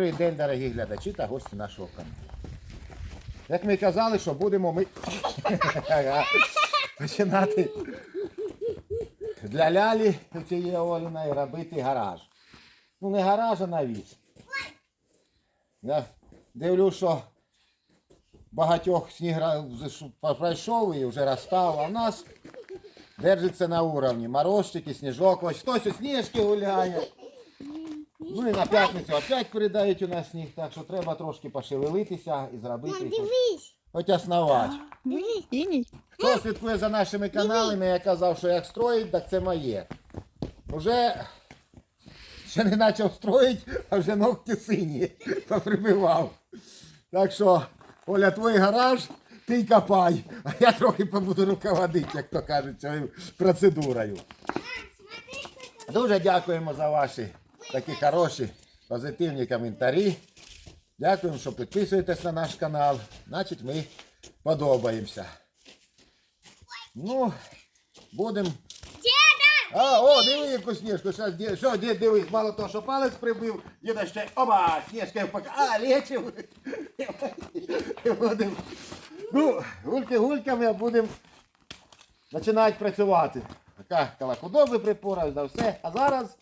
Добрий день, дорогі глядачі та гості нашого каналу. Як ми казали, що будемо ми починати для лялі цієї Оліної робити гараж. Ну не гараж, а навіс. Я дивлюсь, що багатьох сніг пройшов і вже розстав, а в нас держиться на уровні. Морозчики, сніжок, ось хтось у сніжки гуляє. Ну і на п'ятницю опять передають у нас сніг, так що треба трошки пошевелитися і зробити хоч, Дивись, хоч основач. дивись. Хто слідкує за нашими каналами, я казав, що як строїть, так це моє. Уже ще не почав строїти, а вже ногті сині поприбивав. Так що, Оля, твій гараж, ти й копай, а я трохи побуду руководити, як то кажуть, цією процедурою. Дуже дякуємо за ваші такі хороші, позитивні коментарі. Дякуємо, що підписуєтесь на наш канал. Значить, ми подобаємося. Ну, будемо. А, о, диви яку сніжку. Щас, ді- що, дід, дивись, мало того, що палець прибив, діда ще, оба, сніжка пока. А, лечив. Будем. Ну, гульки-гульками будемо починати працювати. Така калахудоби припора, да все. А зараз,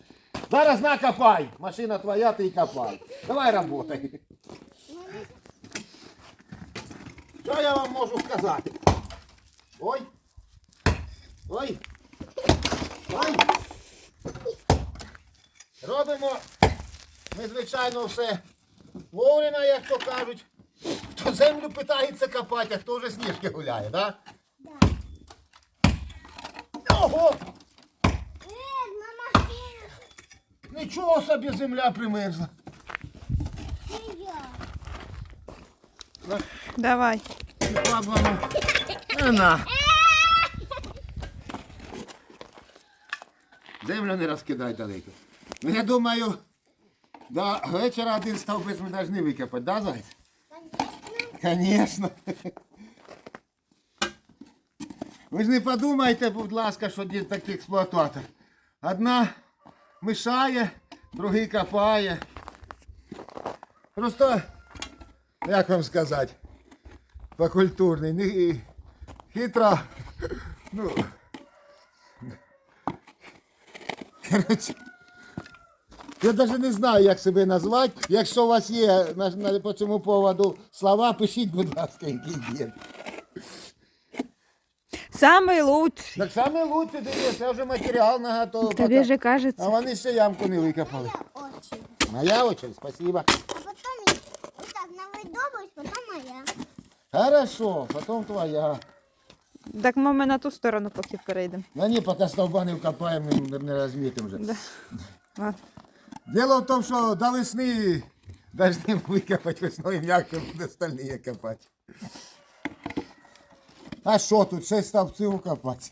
зараз на копай. Машина твоя, ти й копай. Давай работай. Що я вам можу сказати? Ой. Ой. Ой. Робимо ми, звичайно, все вовремя, як то кажуть. Хто землю питається копати, а хто вже сніжки гуляє, так? Да? Ого! Нічого собі земля примерзла. Це я. Давай. Баба, ну, на. Землю не розкидай далеко. Ну, я думаю, до вечора один стовбець ми повинні викопати, да, зайць? Конечно. Ви ж не подумайте, будь ласка, що дід такий експлуататор. Одна мішає, другий копає. Просто, як вам сказати, покультурний, не хитро. Ну. Я навіть не знаю, як себе назвати. Якщо у вас є на, на, по цьому поводу слова, пишіть, будь ласка, який дід. Самий лучший. Так саме лучше дивись, я вже матеріал наготовив. Тобі пока- же А кажеться. вони ще ямку не викопали. Очень. Моя очередь, спасибо. Потом вот так навидобусь, потом моя. Хорошо, потом твоя. Так ми на ту сторону поки перейдемо. Ну ні, поки стовба не вкопаємо, не, не розмітимо вже. Да. Ладно. Дело в тому, що до весни должны викопати весною м'яко буде остальні копати. А що тут? Шесть стовпців копати.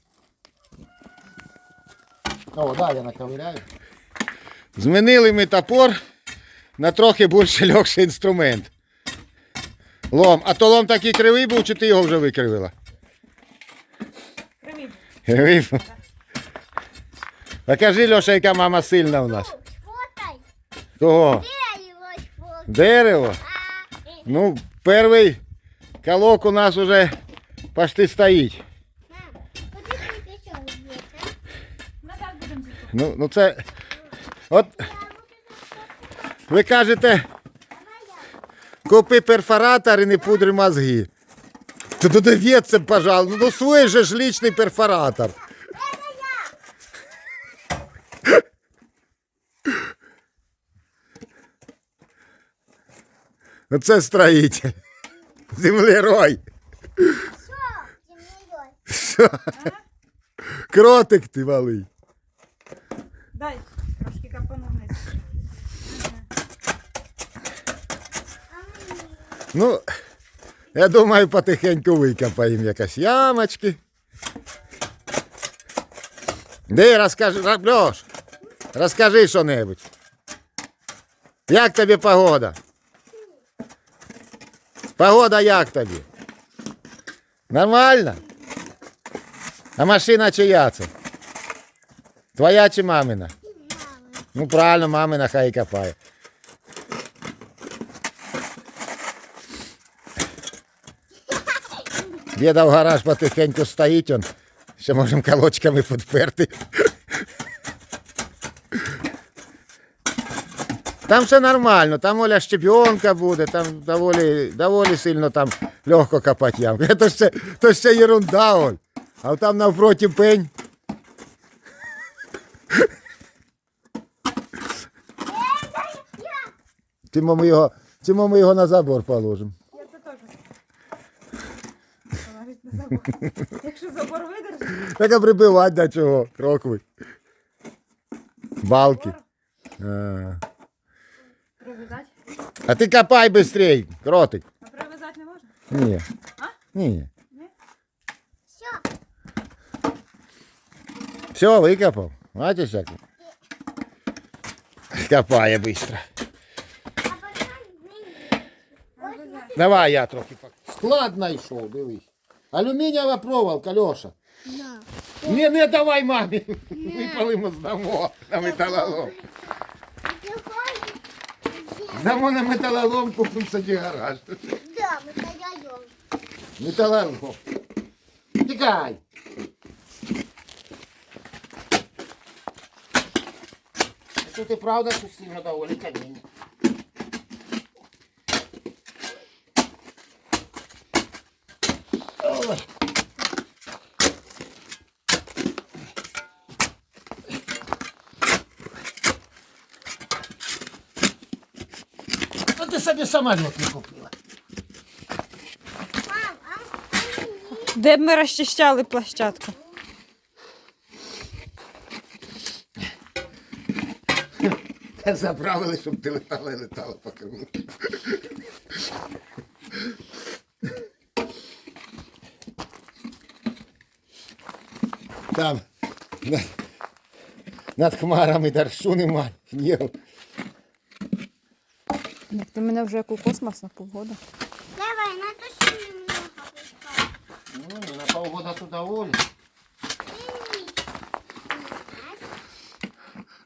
О, да, я наковиряю. Змінили ми топор на трохи більше легший інструмент. Лом. А то лом такий кривий був, чи ти його вже викривила? Кривий був. Покажи, Льоша, яка мама сильна у нас. Кого? Его. Дерево. Э, Ну, перший колок у нас уже стоїть. ти пішов звідси? Ну, ну це. От ви кажете, купи перфоратор і не пудри мозги. То додавіться, пожалуйста, ну свій же ж лічний перфоратор. Оце строїтель. Землерой. Що? Кротик ти малий. Дай трошки капану вниз. Ну, я думаю, потихеньку викопаємо якась ямочки. Де розкажи, Льош, розкажи що-небудь. Як тобі погода? Погода як тобі? Нормально? А машина чия це? Твоя чи мамина? Ну правильно, мамина хай копає. Деда в гараж потихеньку стоїть, он. ще можемо колочками підперти. Там все нормально, там Оля щебенка буде, там доволі доволі сильно там легко копати ямку. Це ж це, це ерунда, Оль. А там навпроти пень. Тимо ми його, тимо ми його на забор положимо. Я це теж. Положить на забор. Якщо забор видержить, Так а прибивати до чого? Крокви. Балки. А, прив'язати. а ти копай швидше, кротик. А прив'язати не можна? Ні. А? Ні. Все, викопав. Бачиш як? Копає швидко. А потім мені. Давай я трохи пок. Склад знайшов, дивись. Алюмінієва проволока, Льоша. На. Не, не давай мамі. Випалимо здамо на металолом. Ти хочеш? Здамо на металолом, купимо собі гараж. Да, ми даємо. Металолом. Тікай. Що ти правда, що сильно доволі каміння? Ну ти собі самоліт не купила. А? Де б ми розчищали площадку? Заправили, щоб ти летала і летала по кругу. Там на- над хмарами дощу нема. Снігу. Як ти мене вже як у космос на півгода. Давай, на то ще немного пускай. Ну, на полгода туда воли.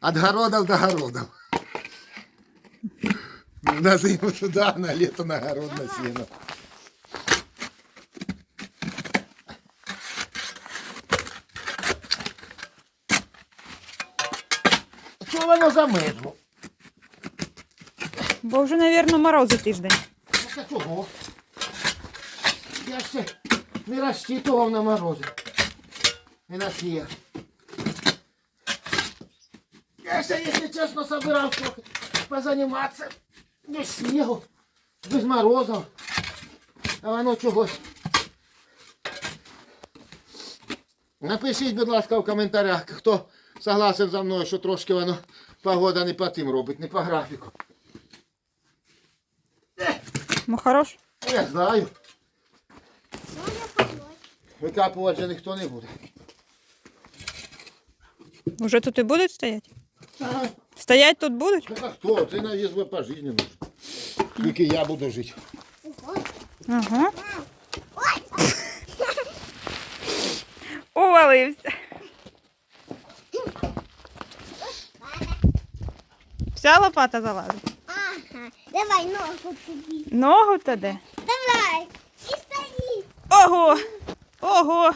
От городов до городов. На зиму туда, на лето на город на сено. Чого воно замерзло? Бо вже, мабуть, морози тиждень. Ну та чого? Я ще не розчитував на морози. Не на сніг. Я ще, якщо чесно, собирав трохи позаніматися без снігу, без морозів. А воно чогось. Напишіть, будь ласка, в коментарях, хто согласен за мною, що трошки воно погода не по тим робить, не по графіку. Ну хорош. Я знаю. Може. Викапувати же ніхто не буде. Уже тут і будуть стояти? Ага. Стоять тут будуть? Так а хто? Це на візьме по житті нужно. Тільки я буду жити. Ага. Увалився. Вся лопата залазить. Ага. Давай ногу тобі. Ногу то де? Давай. І стоїть. Ого! Ого!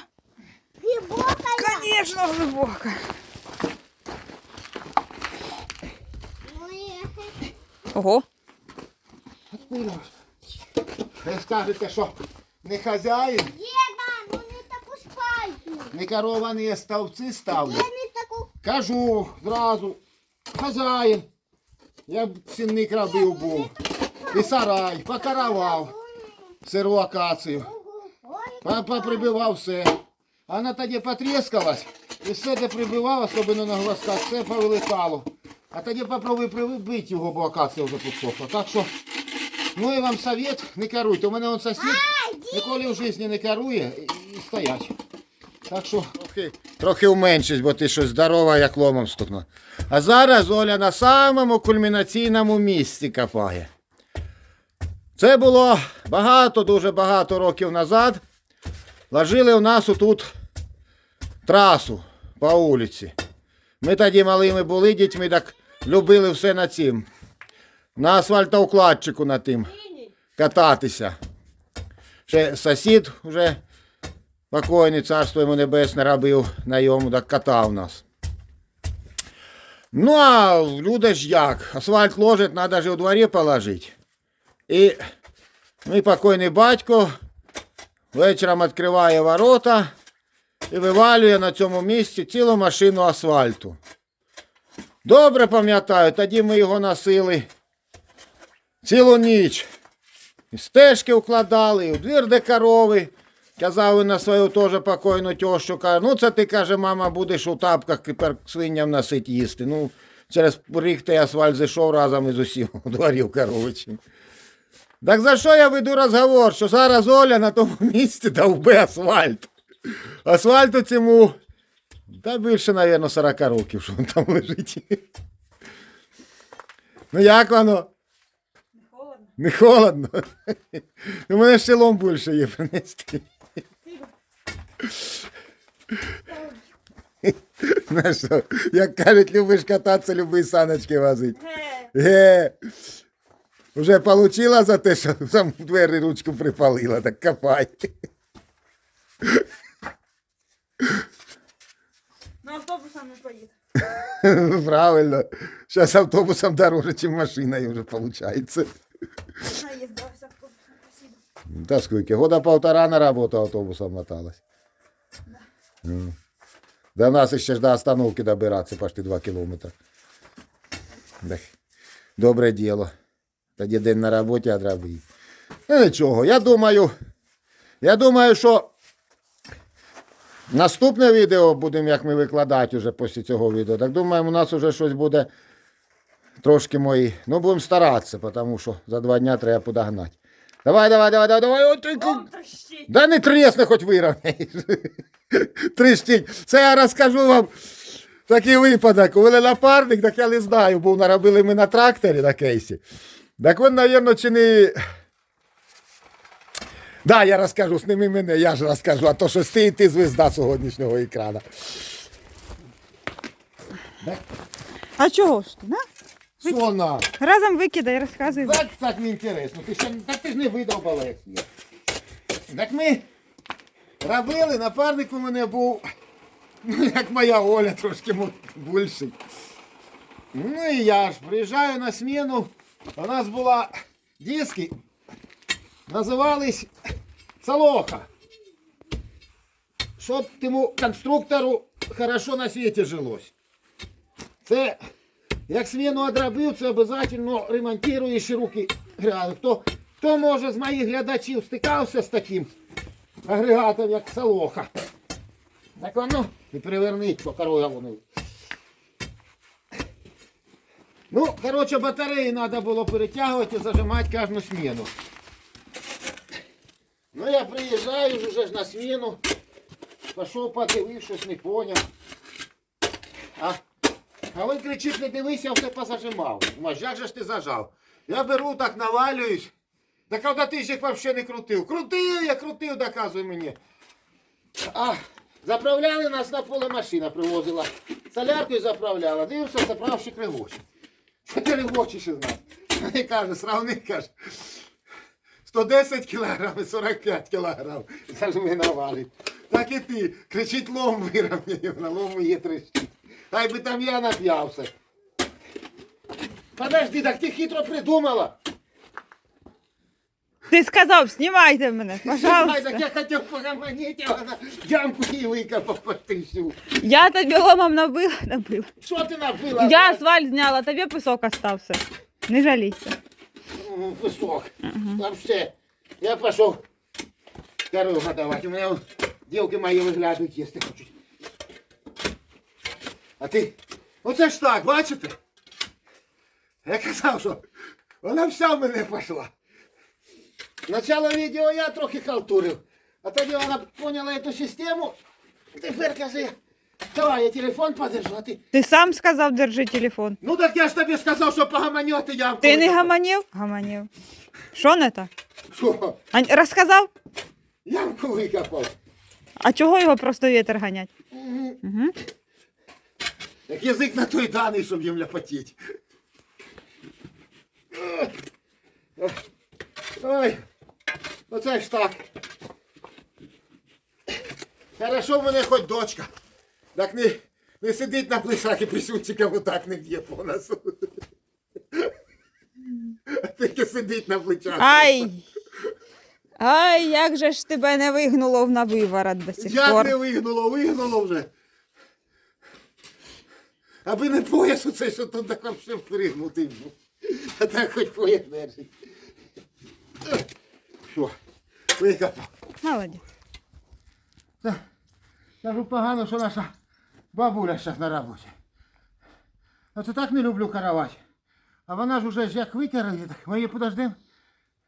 Глибоко. Конечно, глибоко. Ого. Ви скажете, що не хазяїн, Деда, ну не таку спальню. не керовані ставці ставлю. Я не таку. Кажу зразу, хазяїн. Я б сінник робив був. І сарай, покаравав сиру акацію. Ой, Па- Поприбивав все. А Вона тоді потріскалась, і все, де прибивав, особливо на глазках, все повилетало. А тоді попробуй прибити його, бо акація вже підсохла. Так що, ну і вам совет, не керуйте. У мене он сусід ніколи в житті не керує і, стоять. Так що трохи, трохи уменшись, бо ти щось здорова, як ломом стукнула. А зараз Оля на самому кульмінаційному місці копає. Це було багато, дуже багато років назад. Ложили у нас отут трасу по вулиці. Ми тоді малими були дітьми, так любили все на цим. На асфальтоукладчику на тим кататися. Ще сусід вже Покойний царство йому небесне робив на йому, так катав нас. Ну, а люди ж як? Асфальт ложить, треба ж у дворі положити. І мій покойний батько вечором відкриває ворота і вивалює на цьому місці цілу машину асфальту. Добре пам'ятаю, тоді ми його носили цілу ніч. І стежки вкладали, і у двір де корови. Казали на свою теж покойну тещу, каже, ну це ти, каже, мама, будеш у тапках тепер свиням носить їсти. Ну, через рік той асфальт зайшов разом із усім у дворі коровичі. Так за що я веду розговор, що зараз Оля на тому місці довбе асфальт. Асфальту цьому, та більше, мабуть, 40 років, що він там лежить. Ну як воно? Не холодно. У мене ще лом більше є принести. Знаєш що, як кажуть, любиш кататися, люби саночки возити. Ге. Уже получила за те, що сам в двері ручку припалила, так копай. На автобусом не поїду. Правильно. Зараз автобусом дороже, ніж машиною вже виходить. Спасибо. Да сколько? Года полтора на работу автобусом моталась. До нас ще ж до остановки добиратися почти 2 кілометри. Так. Добре діло. Тоді день на роботі одробив. Ну нічого, я думаю, я думаю, що наступне відео будемо, як ми викладати вже після цього відео. Так думаю, у нас вже щось буде трошки мої. Ну, будемо старатися, тому що за два дня треба подогнати. Давай, давай, давай, давай, давай. Ой, ти, трещить. Да не тресни, хоч вирівняєш. Трещить. Це я розкажу вам такий випадок. У мене напарник, так я не знаю, був наробили ми на тракторі на кейсі. Так він, мабуть, чи не. Да, я розкажу, сними мене, я ж розкажу, а то що ти і ти звезда сьогоднішнього екрана. А чого ж ти, на? Що на? Разом викидай, розказуй. Так, так не інтересно. Ти ще так ти ж не видовбала як. Так ми робили, напарник у мене був, ну, як моя Оля, трошки більший. Ну і я ж приїжджаю на зміну. У нас була диски, називались Солоха. Щоб тому конструктору хорошо на світі жилось. Це як свіну одробив, обов'язково ремонтуєш руки грали. Хто, хто може з моїх глядачів стикався з таким агрегатом, як Солоха? Так воно і переверніть по корову. Ну, коротше, батареї треба було перетягувати і зажимати кожну зміну. Ну, я приїжджаю вже ж на зміну. Пішов подивив, щось не поняв. А а він кричить, не дивися, я все позажимав. Думаю, як же ж ти зажав? Я беру так, навалююсь. Да коли ти ж їх взагалі не крутив. Крутив, я крутив, доказуй мені. А заправляли нас на поле машина привозила. Соляркою заправляла. Дивився, заправщик регоче. Що ти регочеш із нас? Вони каже, сравни, каже. 110 кілограм і 45 кілограм. Зажми навалить. Так і ти. Кричить лом вирівняє, на лому є трещить. Хай би там я нап'явся. Подожди, так ти хитро придумала. Ти сказав, знімайте мене, Ай, пожалуйста. так я хотів погаманити, а вона ямку їй викопав почти всю. Я тобі ломом набила, набила. Що ти набила? Я асфальт зняла, тобі пісок остався. Не жалійся. М, Песок. Вообще. Я пошел корову годовать. У меня вот девки мои виглядають, їсти хочуть. А ти? Оце ж так, бачите? Я казав, що вона вся в мене пішла. Начало відео я трохи халтурив, а тоді вона поняла цю систему. Тепер каже, давай я телефон подержу, а ти. Ти сам сказав, держи телефон. Ну так я ж тобі сказав, що погаманьоти ямку. Ти не гаманів? Гаманів. Що не так? Що? А, розказав? Ямку викопав. А чого його просто вітер ганять? Угу. Як язик на той даний, щоб їм ляпотіть. Ой, оце ж так. Хорошо в мене хоч дочка. Так не, не сидить на плечах і присутчикам отак не б'є по. А Тільки сидить на плечах. Ай! Ай, як же ж тебе не вигнуло на виворот до сих Як пор. не вигнуло, вигнуло вже. Аби не пояс оцей, що тут так вообще впригнутий був. А так хоч пояс держить. Що? Викопав. Молодець. Кажу погано, що наша бабуля зараз на роботі. А це так не люблю каравати. А вона ж уже як викарає, так ми її подождемо.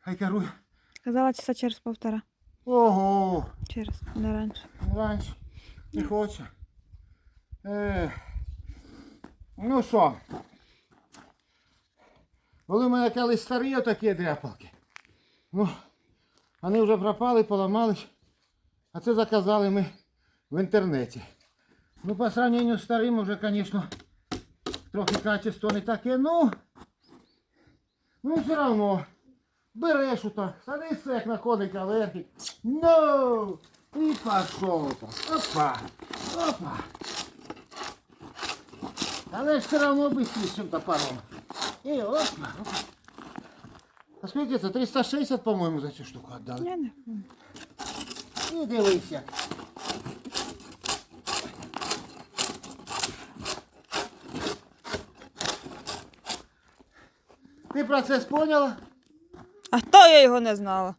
Хай керує. Сказала часа через півтора. Ого, Через, не раніше. раніше не хоче. Е, ну що? Були в мене колись старі отакі дряпалки. Ну, вони вже пропали, поламались. А це заказали ми в інтернеті. Ну, по сравнению з старим вже, звісно, трохи качество не таке, ну. Ну, все равно. Береш отак, садишся як на коника верхи. Ну! І пішов. Опа! Опа! Але ж все одно швидше, ніж топором. І опа. А скільки це? 360, по-моєму, за цю штуку віддали. Не І дивися. Ти процес поняла? А то я його не знала.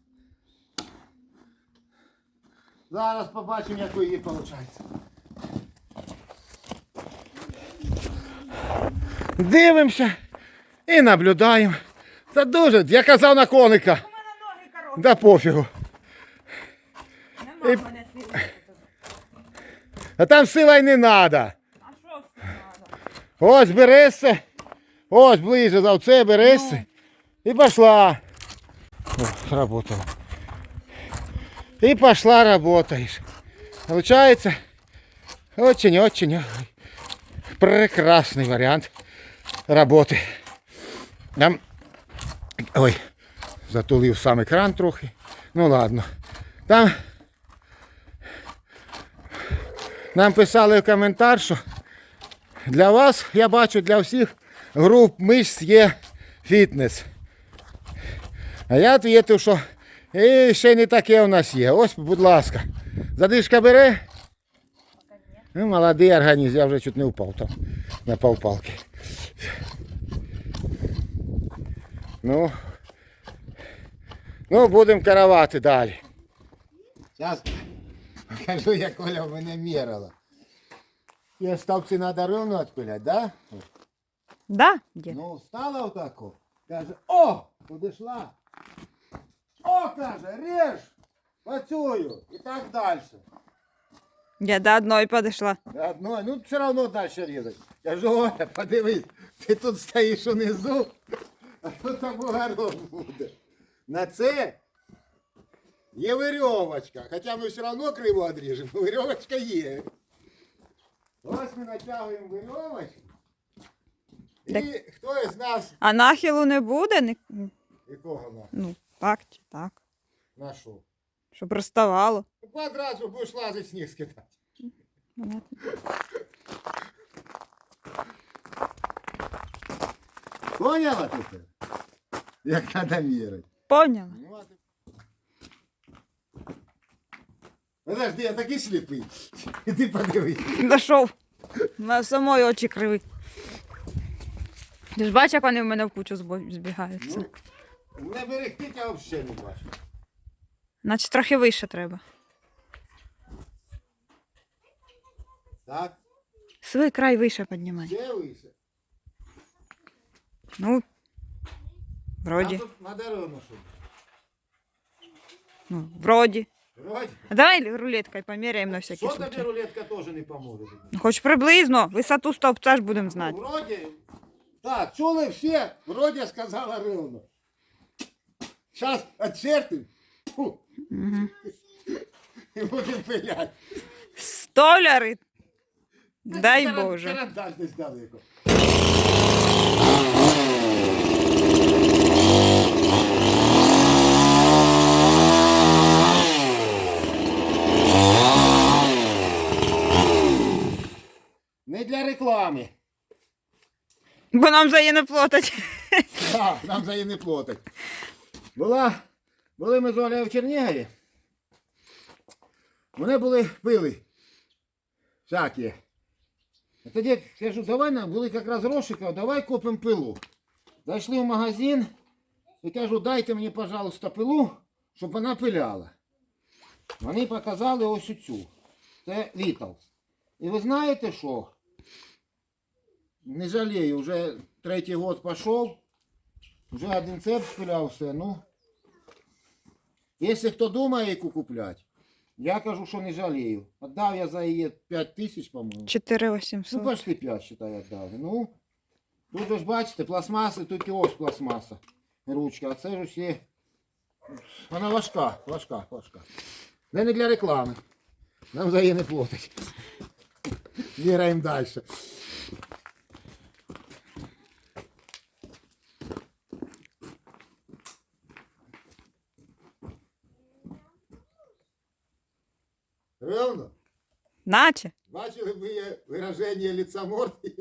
Зараз побачимо, як її виходить. Дивимося і наблюдаємо. Та дуже, я казав на коника. Да пофігу. І- А там сила й не треба. Ось берешся. Ось ближче за це берешся. І пішла. О, работала. И пошла работаешь. Получается очень-очень прекрасный вариант работы. Там... Ой, затулив сам екран трохи. Ну ладно. Там нам писали в коментар, що для вас, я бачу, для всіх груп мишць є фітнес. А я відповів, що і ще не таке у нас є. Ось, будь ласка. Задишка бере. Ну, молодий організм, я вже чуть не впав там на палки. Ну, ну будемо каравати далі. Зараз покажу, як Оля в мене мірила. І стовпці треба рівно відпиляти, да? Да, дід? Ну, встала отако. Каже, о, подійшла. О, каже, ріж, працюю. І так далі. Я до одної підійшла. Одно, ну все одно далі різати. Кажу, Оля, подивись, ти тут стоїш унизу, а тут там бугорок буде. На це є вирьовочка. Хоча ми все одно криво відріжемо, але вирьовочка є. Ось ми натягуємо вирьовочку. І Так- хто із нас, А нахилу не буде? Ні- якого на? Ну, так чи так. На що? Щоб розставало. Ну, одразу будеш лазити сніг скидати. Поняла ти? Як треба міряти. Поняла. Ну, а ти... Подожди, я такий сліпий. Іди подивись. Дошов. На самої очі криві. Ти ж бачиш, як вони в мене в кучу збо- збігаються. Ну, не берегтить, я взагалі не бачу. Значить, трохи вище треба. Так, Свій край вище піднімай. ще вище. Ну, вроді. Там тут надо ровно, щоб. Ну, вроді. Вроді. А давай рулеткою поміряємо на всякий Що тобі случай. рулетка теж не поможе. Ну, Хоч приблизно, висоту стовпця ж будемо Ну, знати. вроді. Так, чули всі? Вроді сказала ровно. Зараз отчертим. Фу. Угу. І будемо пиляти. Столяри. Ну, Дай Боже. Карандаль десь далеко. Не для реклами. Бо нам за її не платять. Так, нам за її не платять. Була були ми з Олею в Чернігові. Вони були пили. Всякі. А тоді кажу, давай нам, були якраз кажу, давай купимо пилу. Зайшли в магазин і кажу, дайте мені, пожалуйста, пилу, щоб вона пиляла. Вони показали ось цю. Це Вітал. І ви знаєте що? Не жалею, вже третій год пішов. Вже один цеп спиляв все, ну. Якщо хто думає яку купляти, я кажу, що не жалею. Отдав я за її 5 тисяч, по-моєму. 4800. Ну, почти 5, считай, отдав. Ну, тут же ж бачите, пластмаси, тут і ось пластмаса. Ручка, а це ж усі. Вона важка, важка, важка. Не, не для реклами. Нам за її не платить. Віраємо далі. Равно? Наче. Бачили ви є вираження лица морди?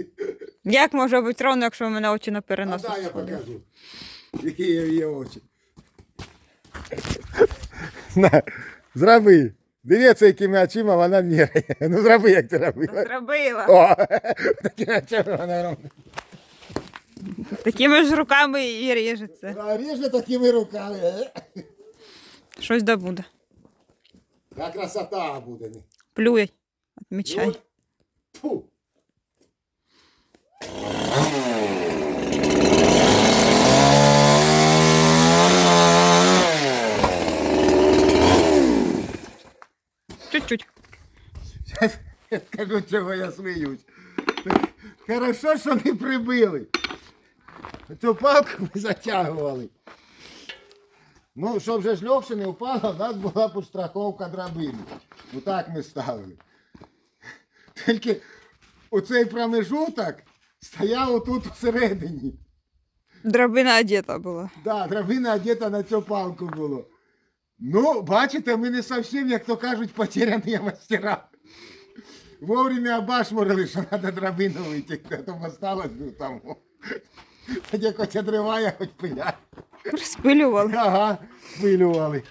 Як може бути ровно, якщо у мене очі на А переносі? дай я покажу. Які є її очі. На, зроби. Дивіться, якими очима вона міряє. Ну зроби, як ти робила. Зробила. О, такими очима вона робить. Такими ж руками і ріжеться. А ріже такими руками. Щось добуде. Та красота буде. Плює. Отмічай. Ну, Фу. Чуть-чуть. Щас я скажу, чого я сміюсь. Хорошо, що не прибили. Цю палку ми затягували. Ну, щоб вже ж легше не впало, у нас була підстраховка драбини. Отак ми ставили. Тільки оцей промежуток стояв отут всередині. Дробина одета була. Да, драбина одета на цю палку було. Ну, бачите, ми не зовсім, як то кажуть, потеряні мастера. Вовремя обашмурили, що треба драбину витягти, а то осталось би там. Тоді хоч одриває, хоч пиляє. Розпилювали. Ага, вилювали.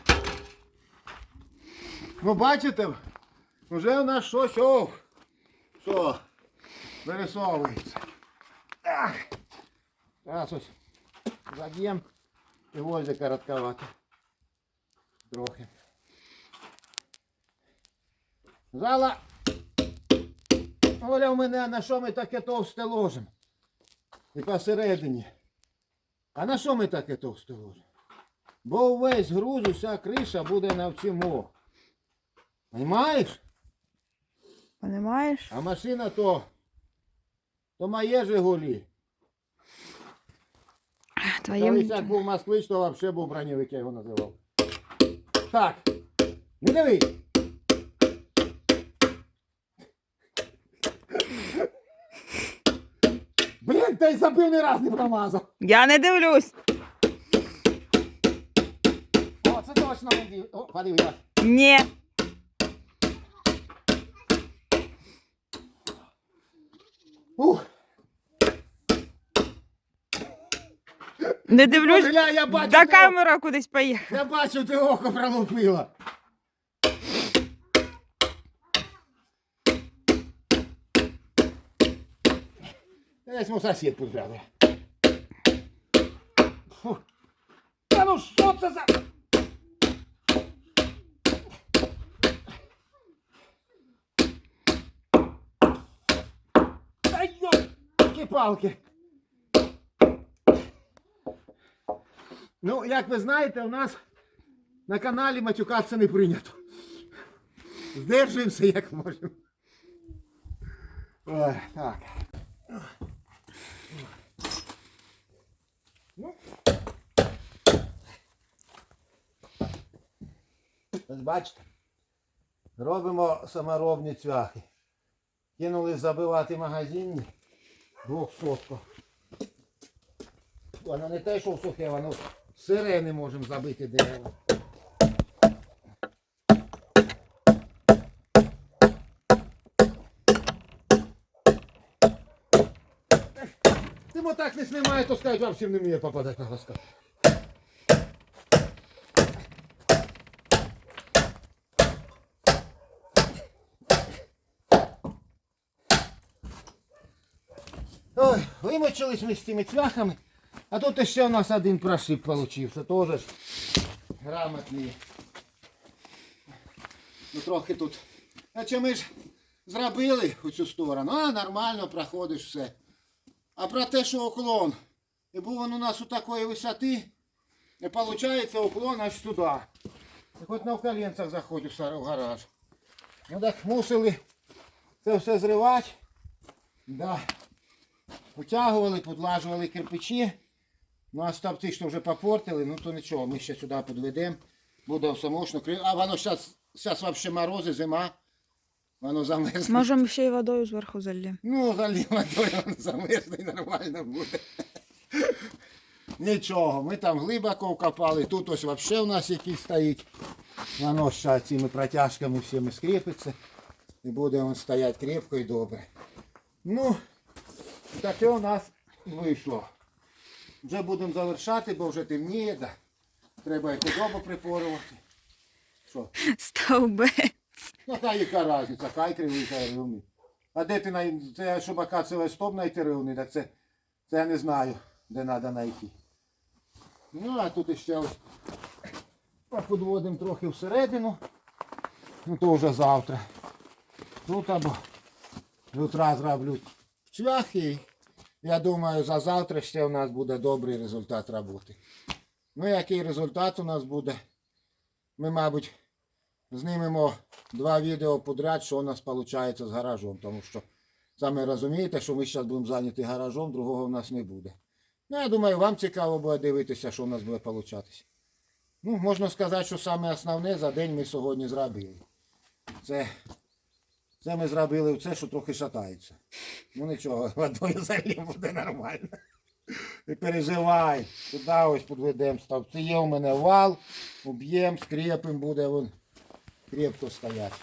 Ну, бачите, вже у нас щось, о, що, вирисовується. Ах. Зараз ось заб'єм і гвозди коротковато. Трохи. Зала. Оля у мене, на що ми таке товсте ложимо? І посередині. А на що ми таке товсте ложимо? Бо увесь груз, уся криша буде навчимо. Понимаєш? Понимаєш? А машина то, то моє Жигулі. Твоє Колись як був москвич, то взагалі був бронєвик, я його називав. Так. Не диви. Та й забив ні раз не промазав. Я не дивлюсь. О, це точно не див. О. Ні. Ух. Не дивлюсь. Бля, я бачу, До ти- камера кудись поїхала. Я бачу, ти око пролупила. Десь мов сусід підглядає. Та ну що це за... Та йо, палки. Ну, як ви знаєте, у нас на каналі матюкатися не прийнято. Здержуємося як можемо. Ой, так. Бачите, робимо саморобні цвяхи. Кинули забивати магазинні двохсотку. Воно не те, що сухе, воно сире не можемо забити дерево. Ти так не знімає, то скажуть, вам всім не вміє попадати на глазка. Ой, вимочились ми з цими цвяхами. А тут ще у нас один прошиб получився, теж ж грамотний. Ну трохи тут. Наче ми ж зробили у цю сторону, а нормально проходиш все. А про те, що уклон. І був він у нас у такої висоти, і виходить уклон аж сюди. І хоч на коленцях заходив в в гараж. Ну так мусили це все зривати. Да. Витягували, подлажували кирпичі. Ну а стовпці, що вже попортили, ну то нічого, ми ще сюди підведемо. Буде все мощно. А воно зараз, взагалі морози, зима. Воно замерзне. Можемо ще й водою зверху заліємо. Ну, залив водою, воно замерзне і нормально буде. Нічого, ми там глибоко вкопали. Тут ось взагалі у нас якийсь стоїть. Воно ще цими протяжками всіми скріпиться. І буде він стояти крепко і добре. Ну, таке у нас вийшло. Вже будемо завершати, бо вже темніє. Да. Треба і худобу припорувати. Що? Стовби. Ну, та яка різниця, хай кривий, хай рівний. А де ти най... це, щоб акацевий стоп знайти рівний, так це, це я не знаю, де треба знайти. Ну, а тут ще ось підводимо трохи всередину. Ну, то вже завтра. Тут або з утра зроблю цвяхи. Я думаю, за завтра ще у нас буде добрий результат роботи. Ну, який результат у нас буде? Ми, мабуть, знімемо два відео подряд, що у нас виходить з гаражом, тому що саме розумієте, що ми зараз будемо зайняті гаражом, другого в нас не буде. Ну, я думаю, вам цікаво буде дивитися, що у нас буде получатися. Ну, можна сказати, що саме основне за день ми сьогодні зробили. Це, це ми зробили це, що трохи шатається. Ну нічого, водою залів буде нормально. Не переживай. Туди ось підведемо ставці. Є у мене вал, уб'ємо, скріпимо, буде він крепко стоять.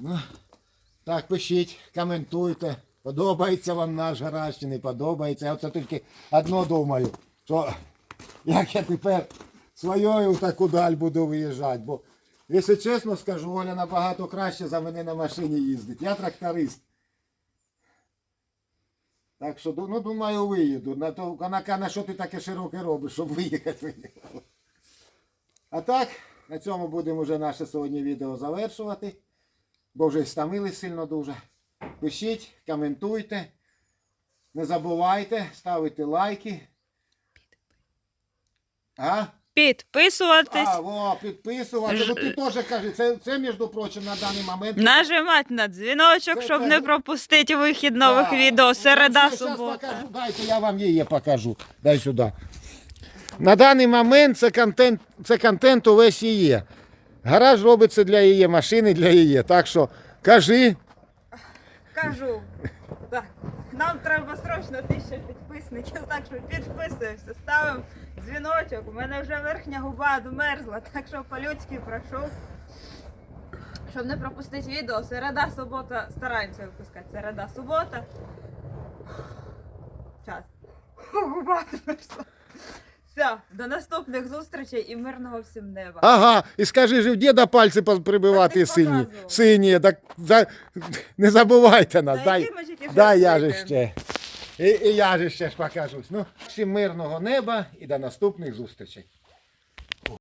Ну, так, пишіть, коментуйте. Подобається вам наш гараж чи не подобається. Я оце тільки одно думаю, що як я тепер своєю таку даль буду виїжджати. Якщо чесно скажу, Оля набагато краще за мене на машині їздить. Я тракторист. Так що, ну, думаю, виїду. На то, вона каже, на що ти таке широке робиш, щоб виїхати. А так, на цьому будемо вже наше сьогодні відео завершувати. Бо вже стамили сильно дуже. Пишіть, коментуйте. Не забувайте ставити лайки. А? Підписуватись, А, во, підписувати. Ж- Ну ти теж кажи, це, це, між прочим, на даний момент. нажимати на дзвіночок, Це- щоб це- не пропустити вихід нових Да. відео. Середа, Щас субота. Дайте, я вам її покажу. Дай сюди. На даний момент це контент, це контент увесь її. Гараж робиться для її, машини для її. Так що кажи. Кажу. Так. Нам треба срочно тисяча підписників, так що підписуємося, ставимо дзвіночок. У мене вже верхня губа домерзла, так що по-людськи прошу. Щоб не пропустити відео, середа, субота, стараємося випускати. Середа, субота. Час. Губа домерзла. Все, до наступних зустрічей і мирного всім неба. Ага, і скажи же в діда пальці Так прибивати ти сині. показував. Сині, так за... не забувайте нас. Та Дай, які ми дай я же ще. І, і я же ще ж покажусь. Ну, всім мирного неба і до наступних зустрічей.